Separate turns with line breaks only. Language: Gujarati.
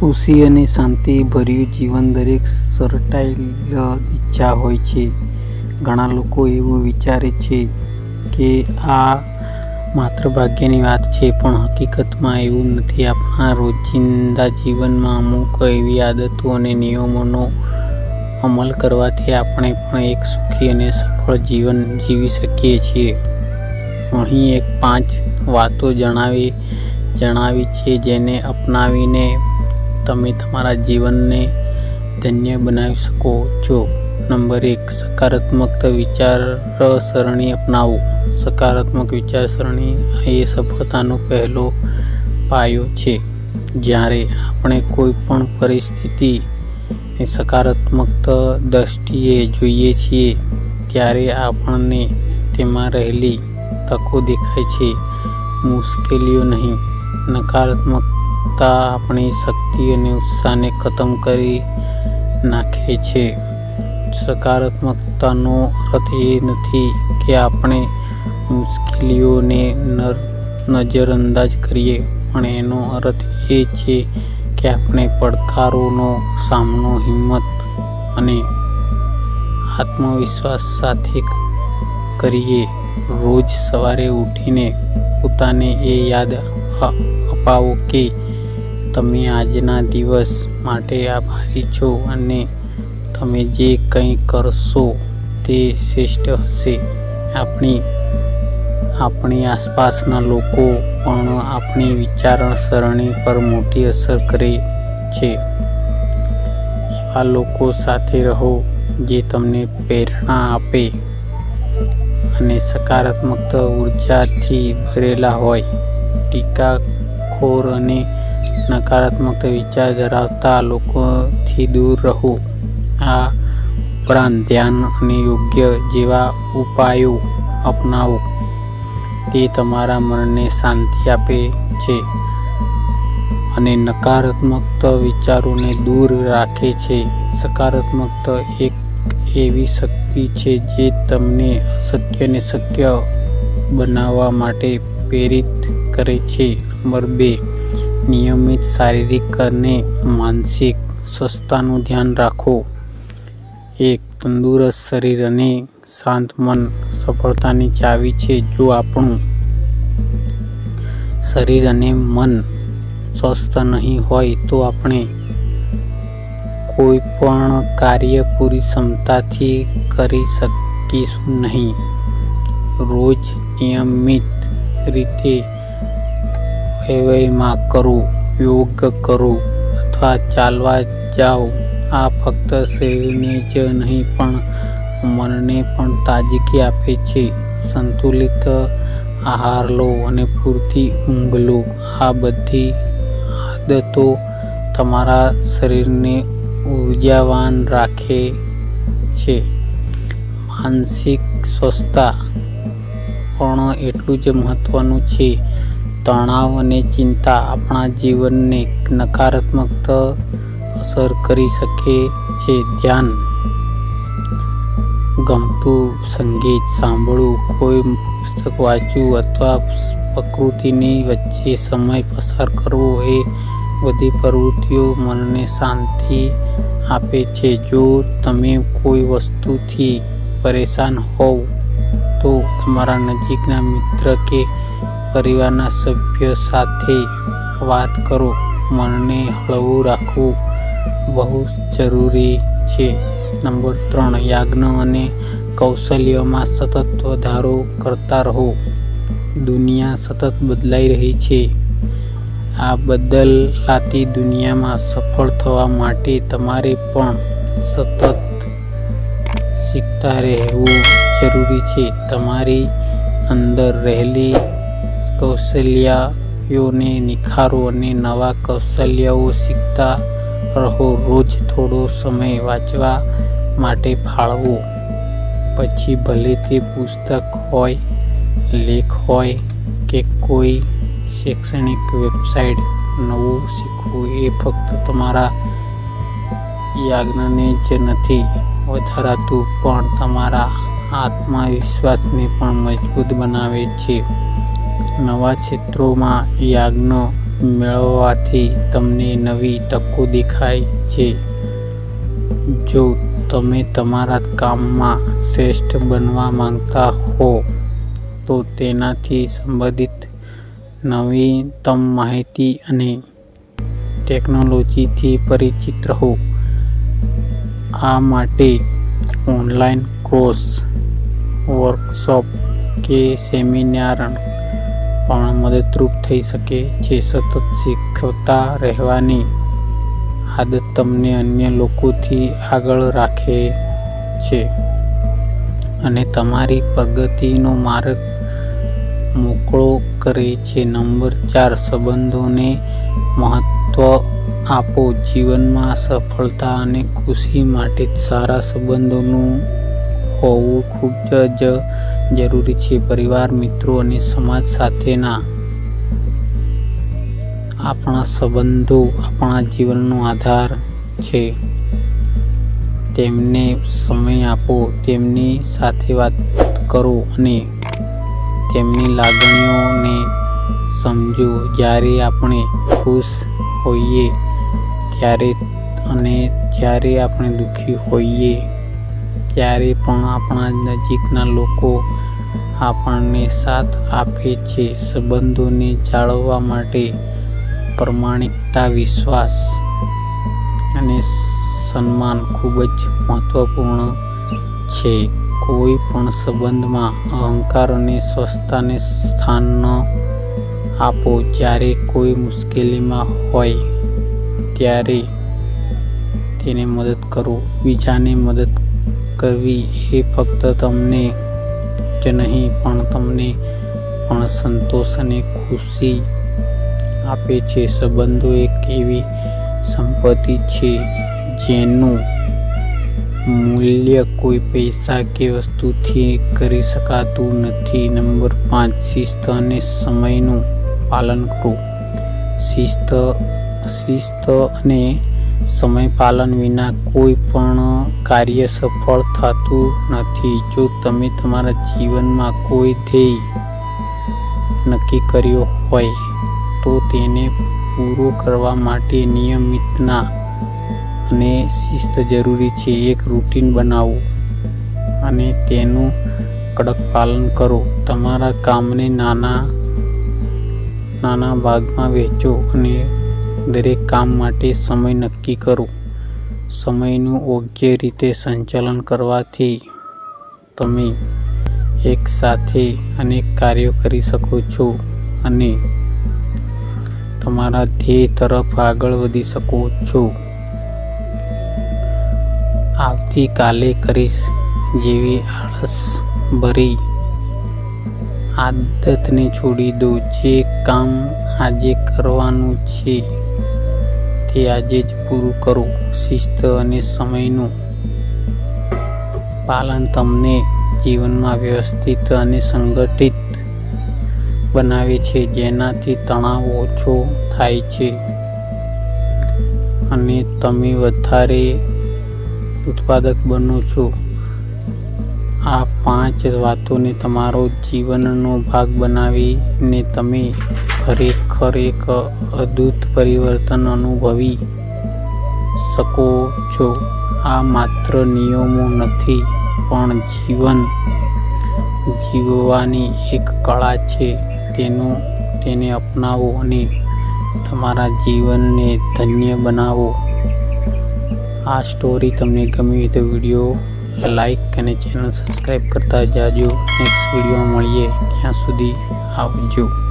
ખુશી અને શાંતિ ભર્યું જીવન દરેક સરટાયેલ ઈચ્છા હોય છે. ઘણા લોકો એવું વિચારે છે કે આ માત્ર ભાગ્યની વાત છે, પણ હકીકતમાં એવું નથી. આપણા રોજિંદા જીવનમાં અમુક એવી આદતો અને નિયમોનો અમલ કરવાથી આપણે પણ એક સુખી અને સફળ જીવન જીવી શકીએ છીએ. અહીં એક પાંચ વાતો જણાવી જણાવી છે જેને અપનાવીને તમે તમારા જીવનને ધન્ય બનાવી શકો છો. નંબર એક, સકારાત્મક વિચારસરણી અપનાવો. સકારાત્મક વિચારસરણી એ સફળતાનો પહેલો પાયો છે. જ્યારે આપણે કોઈ પણ પરિસ્થિતિ સકારાત્મક દ્રષ્ટિએ જોઈએ છીએ, ત્યારે આપણને તેમાં રહેલી તકો દેખાય છે. મુશ્કેલીઓ નહીં. નકારાત્મકતા આપણી શક્તિ અને ઉત્સાહને ખતમ કરી નાખે છે. સકારાત્મકતાનો અર્થ એ નથી કે આપણે મુશ્કેલીઓને નજરઅંદાજ કરીએ, પણ એનો અર્થ એ છે કે આપણે પડકારોનો સામનો હિંમત અને આત્મવિશ્વાસ સાથે કરીએ. રોજ સવારે ઉઠીને પોતાને એ યાદ અપાવો કે તમે આજના દિવસ માટે આભારી છો અને તમે જે કંઈ કરશો તે શ્રેષ્ઠ હશે. આપણી આપણી આસપાસના લોકો પણ આપણી વિચારસરણી પર મોટી અસર કરે છે. એવા લોકો સાથે રહો જે તમને પ્રેરણા આપે અને સકારાત્મક ઉર્જાથી ભરેલા હોય. ટીકાખોર અને નકારાત્મક વિચાર ધરાવતા લોકોથી દૂર રહો. આ ઉપરાંત ધ્યાન અને યોગ્ય જેવા ઉપાયો અપનાવો. તે તમારા મનને શાંતિ આપે છે અને નકારાત્મક વિચારોને દૂર રાખે છે. સકારાત્મક એક એવી શક્તિ છે જે તમને અશક્યને શક્ય બનાવવા માટે પ્રેરિત કરે છે. નંબર બે નિયમિત શારીરિક અને માનસિક સ્વસ્થતાનું ધ્યાન રાખો. એક, તંદુરસ્ત શરીર અને શાંત મન સફળતાની ચાવી છે જો આપણું શરીર અને મન સ્વસ્થ નહીં હોય તો આપણે કોઈ પણ કાર્ય પૂરી ક્ષમતાથી કરી શકીશું નહીં. રોજ નિયમિત રીતે વ્યવયમાં કરો, યોગ કરું અથવા ચાલવા જાઓ. આ ફક્ત શરીરને જ નહીં, પણ મનને પણ તાજગી આપે છે. સંતુલિત આહાર લો અને પૂરતી ઊંઘ લો. આ બધી આદતો તમારા શરીરને ઉર્જાવાન રાખે છે. માનસિક સ્વસ્થતા પણ એટલું જ મહત્વનું છે. તણાવ અને ચિંતા આપણા જીવનને નકારાત્મક અસર કરી શકે છે. ધ્યાન. ગમતું સંગીત સાંભળવું, કોઈ પુસ્તક વાંચવું અથવા પ્રકૃતિની વચ્ચે સમય પસાર કરવો એ બધી પ્રવૃત્તિઓ મનને શાંતિ આપે છે. જો તમે કોઈ વસ્તુથી પરેશાન હોવ તો તમારા નજીકના મિત્ર કે પરિવારના સભ્ય સાથે વાત કરો. મનને હળવું રાખવું બહુ જરૂરી છે. નંબર ત્રણ, યાજ્ઞ અને કૌશલ્યમાં સતત વધારો કરતા રહો. દુનિયા સતત બદલાઈ રહી છે. આ બદલાતી દુનિયામાં સફળ થવા માટે તમારે પણ સતત શીખતા રહેવું જરૂરી છે. તમારી અંદર રહેલી કૌશલ્યોને નિખારો અને નવા કૌશલ્યો શીખતા રહો. રોજ થોડો સમય વાંચવા માટે ફાળવો. પછી ભલે તે પુસ્તક હોય, લેખ હોય કે કોઈ શૈક્ષણિક વેબસાઇટ, નવું શીખવું એ ફક્ત તમારા યાજ્ઞને જ નથી, વધારાતું પણ તમારા આત્મવિશ્વાસને પણ મજબૂત બનાવે છે. નવા ક્ષેત્રોમાં યાજ્ઞ મેળવવાથી તમને નવી તકો દેખાય છે. જો તમે તમારા કામમાં શ્રેષ્ઠ બનવા માંગતા હો, તો તેનાથી સંબંધિત નવીનતમ માહિતી અને ટેકનોલોજીથી પરિચિત રહો. આ માટે ઓનલાઈન કોર્સ, વર્કશોપ કે સેમિનાર પણ મદદરૂપ થઈ શકે છે. સતત શીખતા રહેવાની આદત તમને અન્ય લોકોથી આગળ રાખે છે અને તમારી પ્રગતિનો માર્ગ મોકળો કરે છે. નંબર ચાર, સંબંધોને મહત્વ આપો. જીવનમાં સફળતા અને ખુશી માટે સારા સંબંધોનું હોવું ખૂબ જ જરૂરી છે. પરિવાર, મિત્રો અને સમાજ સાથેના આપણા સંબંધો, આપણા જીવનનો આધાર છે. તેમને સમય આપો, તેમની સાથે વાત કરો અને તેમની લાગણીઓને સમજો. જ્યારે આપણે ખુશ હોઈએ ત્યારે અને જ્યારે આપણે દુઃખી હોઈએ, ત્યારે પણ આપણા નજીકના લોકો આપણને સાથ આપે છે સંબંધોને જાળવવા માટે પ્રમાણિકતા, વિશ્વાસ અને સન્માન ખૂબ જ મહત્વપૂર્ણ છે. કોઈ પણ સંબંધમાં અહંકાર અને સ્વસ્થતાને સ્થાન ન આપો. જ્યારે કોઈ મુશ્કેલીમાં હોય, ત્યારે તેને મદદ કરો. બીજાને મદદ કરવી એ ફક્ત તમને જ નહીં, પણ તમને પણ સંતોષ અને ખુશી આપે છે. સંબંધો એક એવી સંપત્તિ છે જેનું મૂલ્ય કોઈ પૈસા કે વસ્તુથી કરી શકાતું નથી. નંબર પાંચ, શિસ્ત અને સમયનું પાલન કરો. શિસ્ત શિસ્ત અને સમય પાલન વિના કોઈ પણ કાર્ય સફળ થતું નથી. જો તમે તમારા જીવનમાં કોઈ ધ્યેય નક્કી કર્યો હોય, તો તેને પૂરો કરવા માટે નિયમિતના અને શિસ્ત જરૂરી છે. એક રૂટીન બનાવો અને તેનું કડક પાલન કરો. તમારા કામને નાના નાના ભાગમાં વહેંચો અને દરેક કામ માટે સમય નક્કી કરો. સમયનું યોગ્ય રીતે સંચાલન કરવાથી તમે એક સાથે અનેક કાર્યો કરી શકો છો અને તમારા ધ્યેય તરફ આગળ વધી શકો છો. આવતીકાલે કરીશ જેવી આળસ ભરી આદતને છોડી દો. જે કામ આજે કરવાનું છે તે આજે જ પૂરું કરો શિસ્ત અને સમયનું પાલન તમને જીવનમાં વ્યવસ્થિત અને સંગઠિત બનાવે છે, જેનાથી તણાવ ઓછો થાય છે. અને તમે વધારે ઉત્પાદક બનો છો. આ પાંચ વાતોને તમારો જીવનનો ભાગ બનાવીને તમે ખરેખર એક અદ્ભુત પરિવર્તન અનુભવી શકો છો. આ માત્ર નિયમો નથી, પણ જીવન જીવવાની એક કળા છે. તેનો તેને અપનાવો અને તમારા જીવનને ધન્ય બનાવો. આ સ્ટોરી તમને ગમી તો વીડિયો લાઈક અને ચેનલ સબસ્ક્રાઈબ કરતા જાજો. નેક્સ્ટ વીડિયો મળીએ. ત્યાં સુધી આવજો.